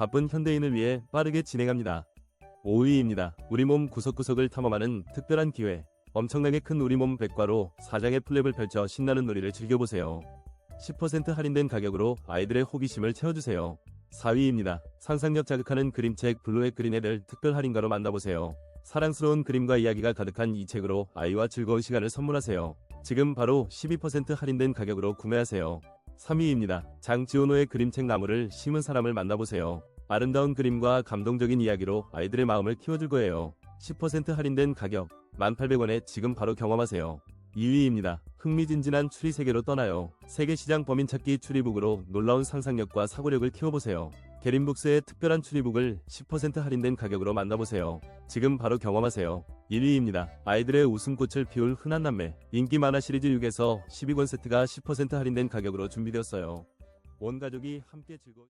바쁜 현대인을 위해 빠르게 진행합니다. 5위입니다. 우리 몸 구석구석을 탐험하는 특별한 기회. 엄청나게 큰 우리 몸 백과로 사장의 플랩을 펼쳐 신나는 놀이를 즐겨보세요. 10% 할인된 가격으로 아이들의 호기심을 채워주세요. 4위입니다. 상상력 자극하는 그림책 블루의 그린애를 특별 할인가로 만나보세요. 사랑스러운 그림과 이야기가 가득한 이 책으로 아이와 즐거운 시간을 선물하세요. 지금 바로 12% 할인된 가격으로 구매하세요. 3위입니다. 장지호노의 그림책 나무를 심은 사람을 만나보세요. 아름다운 그림과 감동적인 이야기로 아이들의 마음을 키워줄 거예요. 10% 할인된 가격 1,800원에 지금 바로 경험하세요. 2위입니다. 흥미진진한 추리 세계로 떠나요. 세계 시장 범인 찾기 추리북으로 놀라운 상상력과 사고력을 키워보세요. 게림북스의 특별한 추리북을 10% 할인된 가격으로 만나보세요. 지금 바로 경험하세요. 1위입니다. 아이들의 웃음꽃을 피울 흔한 남매. 인기 만화 시리즈 6에서 12권 세트가 10% 할인된 가격으로 준비되었어요. 온 가족이 함께 즐거